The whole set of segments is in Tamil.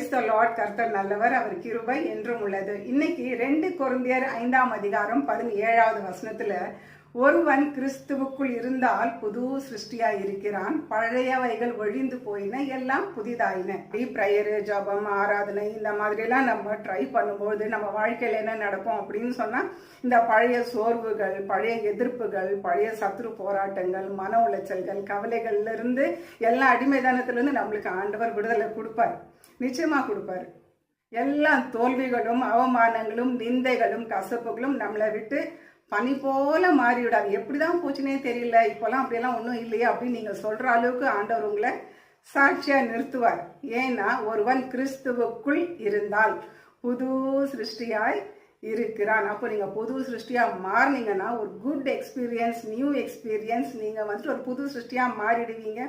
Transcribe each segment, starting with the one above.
பிரைஸ் த லார்ட் கர்த்தர் நல்லவர் அவர் கிருபை என்றும் உள்ளது. இன்னைக்கு ரெண்டு குருந்தியர் ஐந்தாம் அதிகாரம் பதினேழாவது வசனத்துல ஒருவன் கிறிஸ்துவுக்குள் இருந்தால் புது சிருஷ்டியா இருக்கிறான் பழையவைகள் ஒழிந்து போயின எல்லாம் புதிதாயின. ப்ரேயரு ஜபம் ஆராதனை இந்த மாதிரி எல்லாம் நம்ம ட்ரை பண்ணும்போது நம்ம வாழ்க்கையில என்ன நடக்கும் அப்படின்னு சொன்னா இந்த பழைய சோர்வுகள் பழைய எதிர்ப்புகள் பழைய சத்ரு போராட்டங்கள் மன உளைச்சல்கள் கவலைகள்ல இருந்து எல்லா அடிமைதானத்துல இருந்து நம்மளுக்கு ஆண்டவர் விடுதலை கொடுப்பார். நிச்சயமா கொடுப்பாரு. எல்லா தோல்விகளும் அவமானங்களும் நிந்தைகளும் கசப்புகளும் நம்மளை விட்டு பனி போல மாறிவிடாது எப்படிதான் போச்சுனே தெரியல. இப்போல்லாம் அப்படியெல்லாம் ஒன்றும் இல்லையே அப்படின்னு நீங்கள் சொல்கிற அளவுக்கு ஆண்டவர் உங்களை சாட்சியாக நிறுத்துவார். ஏன்னா ஒருவன் கிறிஸ்துவுக்குள் இருந்தால் புது சிருஷ்டியாய் இருக்கிறான். அப்போ நீங்கள் புது சிருஷ்டியாக மாறினீங்கன்னா ஒரு குட் எக்ஸ்பீரியன்ஸ் நியூ எக்ஸ்பீரியன்ஸ் நீங்கள் வந்துட்டு ஒரு புது சிருஷ்டியாக மாறிடுவீங்க.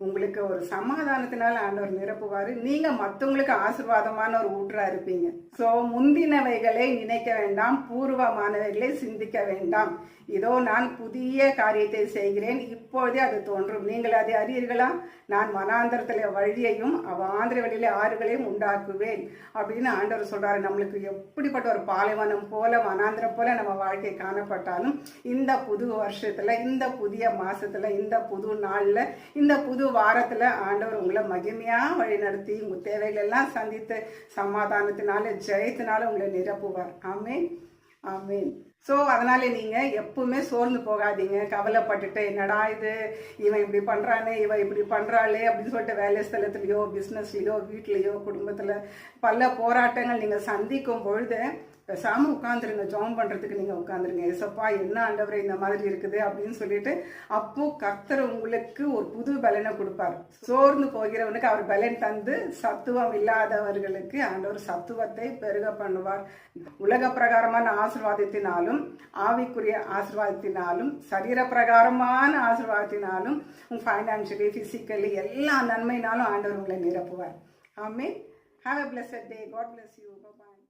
உங்களுக்கு ஒரு சமாதானத்தினால ஆண்டவர் நிரப்புவாரு. நீங்க மத்தவங்களுக்கு ஆசீர்வாதமான ஒரு ஊற்றா இருப்பீங்க. சோ முந்தினவைகளை நினைக்க வேண்டாம் பூர்வமானவைகளை சிந்திக்க வேண்டாம். இதோ நான் புதிய காரியத்தை செய்கிறேன். இப்போதே அது தோன்றும். நீங்கள் அதை அறியீர்களா? நான் மனாந்திரத்தில் வழியையும் அவாந்திர வழியிலே ஆறுகளையும் உண்டாக்குவேன். அப்படின்னு ஆண்டவர் சொல்றாரு. நம்மளுக்கு எப்படிப்பட்ட ஒரு பாலைவனம் போல மனாந்திரம் போல நம்ம வாழ்க்கை காணப்பட்டாலும் இந்த புது வருஷத்துல இந்த புதிய மாசத்துல இந்த புது நாள்ல இந்த புது வாரத்தில் ஆண்டவர் உங்களை மகிமையாக வழி நடத்தி தேவைகளெல்லாம் சந்தித்து சமாதானத்தினால ஜெயத்தினால உங்களை நிரப்புவார். ஆமேன். ஆமேன். ஸோ அதனால நீங்கள் எப்பவுமே சோர்ந்து போகாதீங்க. கவலைப்பட்டுட்டு என்னடா இது? இவன் இப்படி பண்ணுறானே இவன் இப்படி பண்ணுறாளே அப்படின்னு சொல்லிட்டு வேலை ஸ்தலத்துலேயோ பிஸ்னஸ்லேயோ வீட்லேயோ குடும்பத்தில் பல போராட்டங்கள் நீங்கள் சந்திக்கும் பொழுது பேசாமல் உட்காந்துருங்க ஜாம் பண்ணுறதுக்கு நீங்கள் உட்காந்துருங்க ஏசப்பா என்ன ஆண்டவரை இந்த மாதிரி இருக்குது? அப்படின்னு சொல்லிட்டு அப்போ கர்த்தர் உங்களுக்கு ஒரு புது பலனை கொடுப்பார். சோர்ந்து போகிறவனுக்கு அவர் பலன் தந்து சத்துவம் இல்லாதவர்களுக்கு ஆண்டவர் சத்துவத்தை பெருக பண்ணுவார். உலக பிரகாரமான ஆசிர்வாதத்தினாலும் ஆவிக்குரிய ஆசிர்வாதத்தினாலும் சரீர பிரகாரமான ஆசிர்வாதத்தினாலும் உங்க ஃபைனான்சியலி ஃபிசிக்கலி எல்லா நன்மைனாலும் ஆண்டவர் உங்களை நிரப்புவார். ஆமே have a blessed day God bless you bye